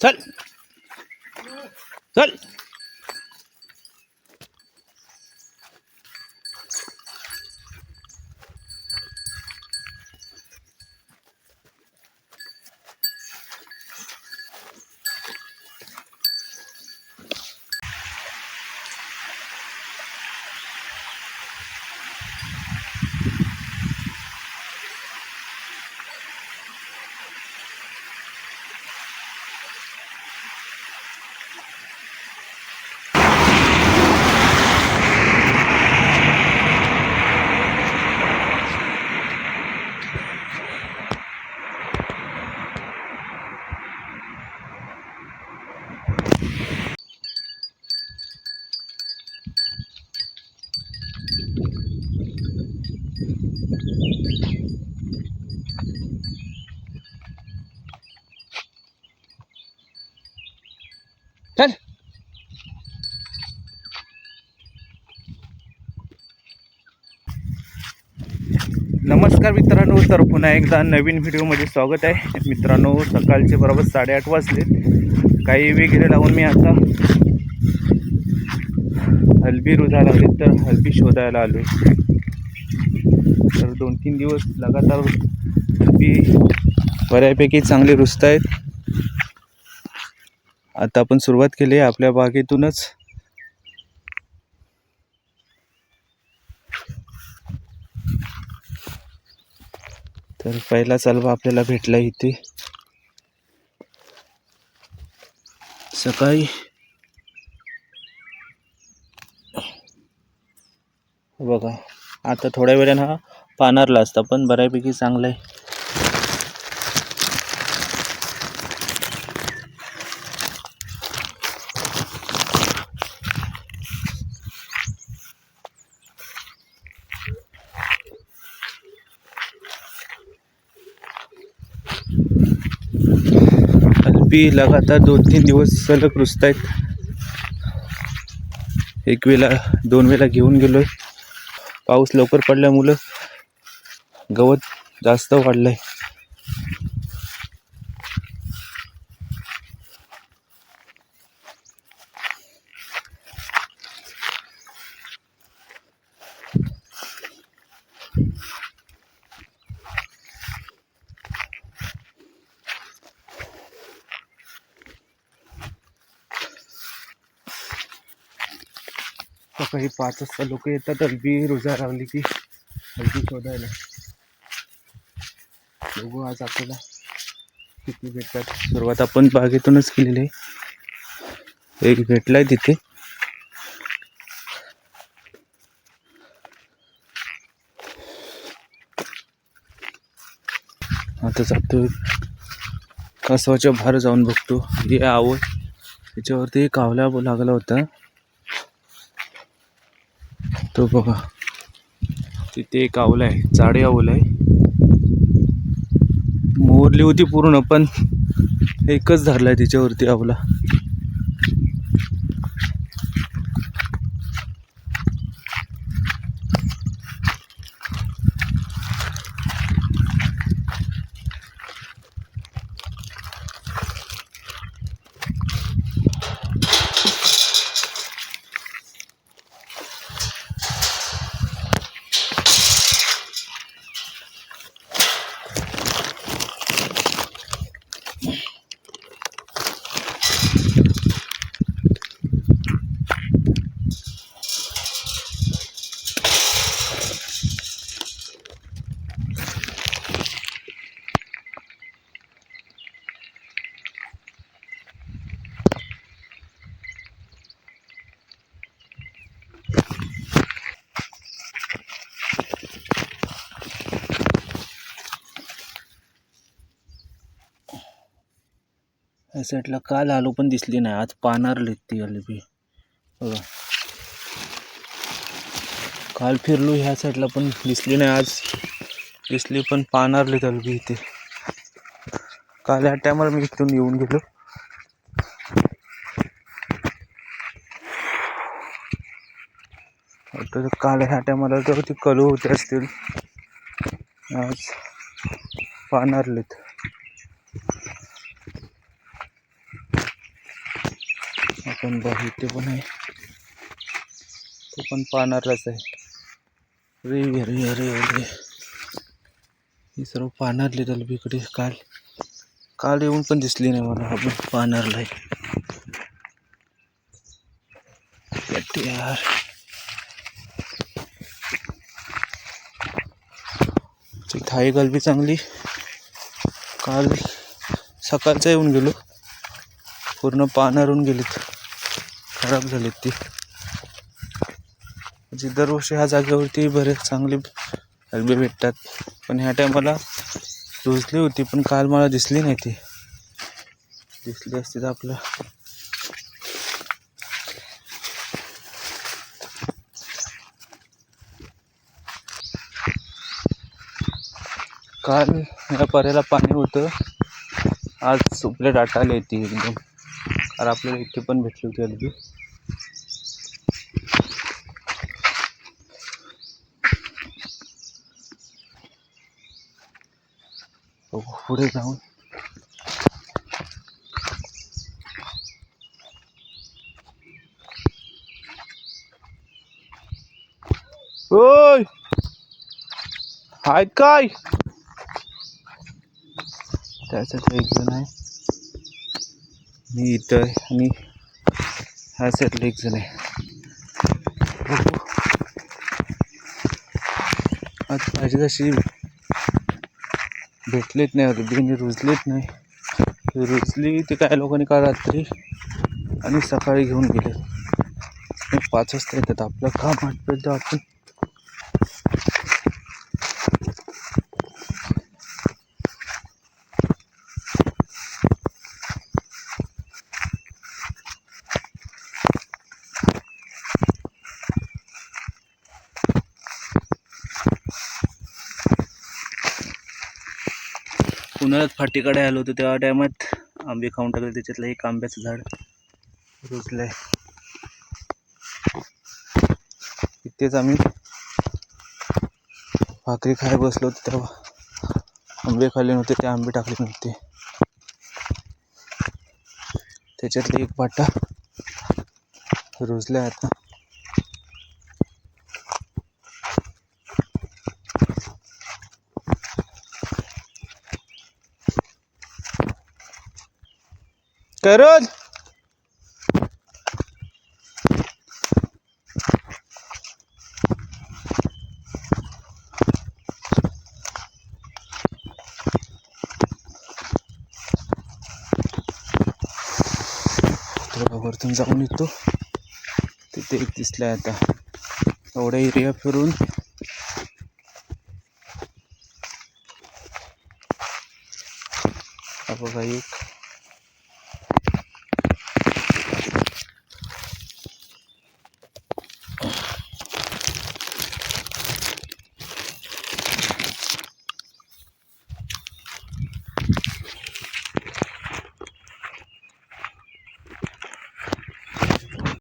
चल चल चल. नमस्कार मित्रांनो तर पुन्हा एकदा नवीन व्हिडिओमध्ये स्वागत आहे. मित्रांनो सकाळचे बरोबर साडेआठ वाजले. काही वगैरे लावून मी आता हलबी रुजा लागली तर हलबी शोधायला आलो तर दोन तीन दिवस लगातार हलबी बऱ्यापैकी चांगले रुजत आहेत. आता आपण सुरुवात केली आहे आपल्या बागेतूनच. तर पहिला चालवा आपल्याला भेटला इथे. सकाळी बघा आता थोड्या वेळानं हा पानारला असता पण बऱ्यापैकी चांगला आहे. अल्पी लगातार दोन तीन दिवस सलग रुजत आहेत. एक वेळा दोन वेळा घेऊन गेलोय. पाऊस लवकर पडल्यामुळं गवत जास्त वाढलं आहे सकाळी पाच वाजता लोक येतात. अगदी रोजा लावली की अगदी शोधायला. बघू आज आपल्याला किती भेटतात. सुरुवात आपण बागेतूनच केलेली आहे. एक भेटलाय तिथे. आता जातो कासवाच्या बाहेर जाऊन बघतो. हे आवड त्याच्यावरती कावला लागला होता. तो बघा. तिथे एक आवला आहे जाडे आवलं आहे. मोरली होती पूर्ण पण एकच धरलाय तिच्यावरती आवला. या साईडला काल आलो पण दिसली नाही आज पानारली ती आली बी. बघा. काल फिरलो ह्या साईडला पण दिसली नाही आज दिसली पण पानारली बी इथे. काल ह्या टायमाला मी इथून येऊन गेलो. काल ह्या टायमाला तर ती कलू होते असतील. आज पानारलेत आपण बघ इथे पण आहे. ते पण पानारलाच आहे. रे अरे अरे अरे ही सर्व पानारली डलबीकडे काल काल येऊन पण दिसली नाही मला. आपण पानारला आहे यार. ती थाई गलबी चांगली. काल सकाळचं येऊन गेलो. पूर्ण पानारून गेलीत. खराब झालीत ती. म्हणजे दरवर्षी ह्या जागेवरती बरेच चांगले गलबे भेटतात. पण ह्या टायमाला रुजली होती पण काल मला दिसली नाही ती. दिसली असती तर आपलं. काल या पर्याला पाणी होतं. आज सुपले आली ती एकदम. कारण आपल्याला इथे पण भेटली होती अगदी बघू पुढे जाऊन. ओय! हाय काय? त्याच्यात एक जण आहे. मी इथं आणि ह्या साईडला एक जण आहे. आज पाहिजे तशी भेटलीच नाही रुबीने रुजलीच नाही. रुजली ते काय लोकांनी का रात्री आणि सकाळी घेऊन गेले पाच वाजता येतात आपलं काम आठपर्यंत आपण उन्हाळ्यात फाटीकडे आलो होतो तेव्हा टायमात आंबे खाऊन टाकले त्याच्यातलं एक आंब्याचं झाड रुजलंय. तिथेच आम्ही भाकरी खाय बसलो होतो तेव्हा आंबे खाल्ले नव्हते ते आंबे टाकले नव्हते. त्याच्यातले एक पाटा रुजलाय आता. करोल. वरतून जाऊन येतो. तिथे एक दिसलाय आता. एवढा एरिया फिरून. बघा एक.